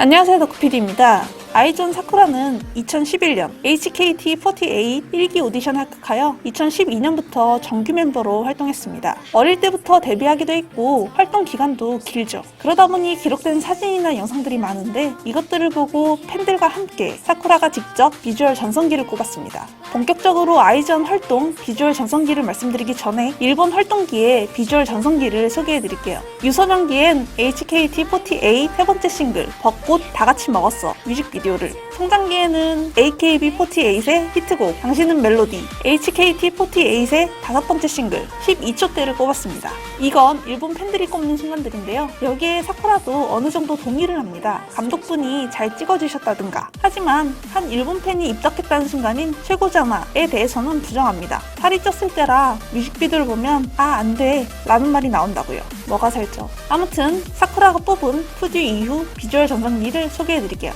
안녕하세요 덕PD입니다. 아이존 사쿠라는 2011년 HKT48 1기 오디션 합격하여 2012년부터 정규 멤버로 활동했습니다. 어릴 때부터 데뷔하기도 했고 활동 기간도 길죠. 그러다 보니 기록된 사진이나 영상들이 많은데 이것들을 보고 팬들과 함께 사쿠라가 직접 비주얼 전성기를 꼽았습니다. 본격적으로 아이전 활동 비주얼 전성기를 말씀드리기 전에 일본 활동기의 비주얼 전성기를 소개해드릴게요. 유소년기엔 HKT48 세 번째 싱글 벚꽃 다 같이 먹었어 뮤직비디오 를 성장기에는 AKB48의 히트곡 당신은 멜로디 HKT48의 다섯 번째 싱글 12초 대를 꼽았습니다. 이건 일본 팬들이 꼽는 순간들인데요. 여기에 사쿠라도 어느 정도 동의를 합니다. 감독분이 잘 찍어주셨다든가. 하지만 한 일본 팬이 입덕했다는 순간인 최고자마에 대해서는 부정합니다. 살이 쪘을 때라 뮤직비디오를 보면 아 안돼 라는 말이 나온다고요. 뭐가 살쪄. 아무튼 사쿠라가 뽑은 푸듀 이후 비주얼 전성기를 소개해드릴게요.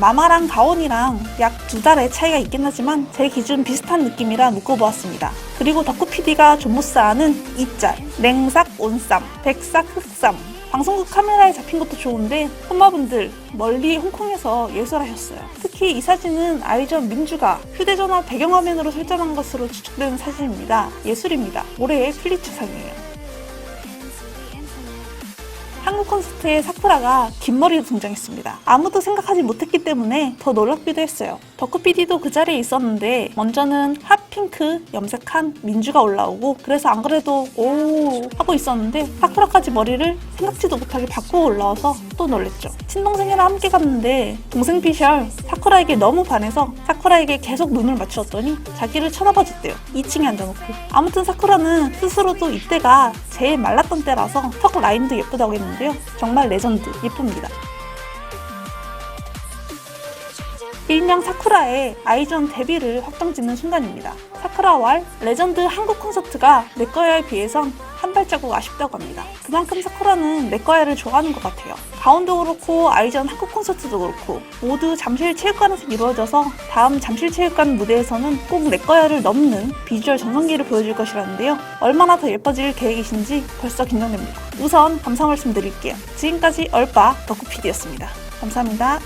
마마랑 가온이랑 약 두 달의 차이가 있긴 하지만 제 기준 비슷한 느낌이라 묶어보았습니다. 그리고 덕후 PD가 좀못 쌓아는 이짤, 냉삭 온쌈, 백삭 흑쌈. 방송국 카메라에 잡힌 것도 좋은데 홈마분들 멀리 홍콩에서 예술하셨어요. 특히 이 사진은 아이전 민주가 휴대전화 배경화면으로 설정한 것으로 추측되는 사진입니다. 예술입니다. 올해의 플리츠상이에요. 한국 콘서트에 사쿠라가 긴 머리로 등장했습니다. 아무도 생각하지 못했기 때문에 더 놀랍기도 했어요. 덕후 PD도 그 자리에 있었는데 먼저는 핫핑크 염색한 민주가 올라오고 그래서 안 그래도 오 하고 있었는데 사쿠라까지 머리를 생각지도 못하게 바꾸고 올라와서 또 놀랬죠. 친동생이랑 함께 갔는데 동생 피셜 사쿠라에게 너무 반해서 사쿠라에게 계속 눈을 맞추었더니 자기를 쳐다봐 줬대요. 2층에 앉아놓고. 아무튼 사쿠라는 스스로도 이때가 제일 말랐던 때라서 턱 라인도 예쁘다고 했는데요. 정말 레전드 예쁩니다. 일명 사쿠라의 아이존 데뷔를 확정짓는 순간입니다. 사쿠라왈 레전드 한국 콘서트가 내꺼야에 비해선 한 발자국 아쉽다고 합니다. 그만큼 사쿠라는 내꺼야를 좋아하는 것 같아요. 가온도 그렇고 아이전 한국 콘서트도 그렇고 모두 잠실 체육관에서 이루어져서 다음 잠실 체육관 무대에서는 꼭 내꺼야를 넘는 비주얼 전성기를 보여줄 것이라는데요. 얼마나 더 예뻐질 계획이신지 벌써 긴장됩니다. 우선 감사 말씀 드릴게요. 지금까지 얼빠 덕후PD였습니다. 감사합니다.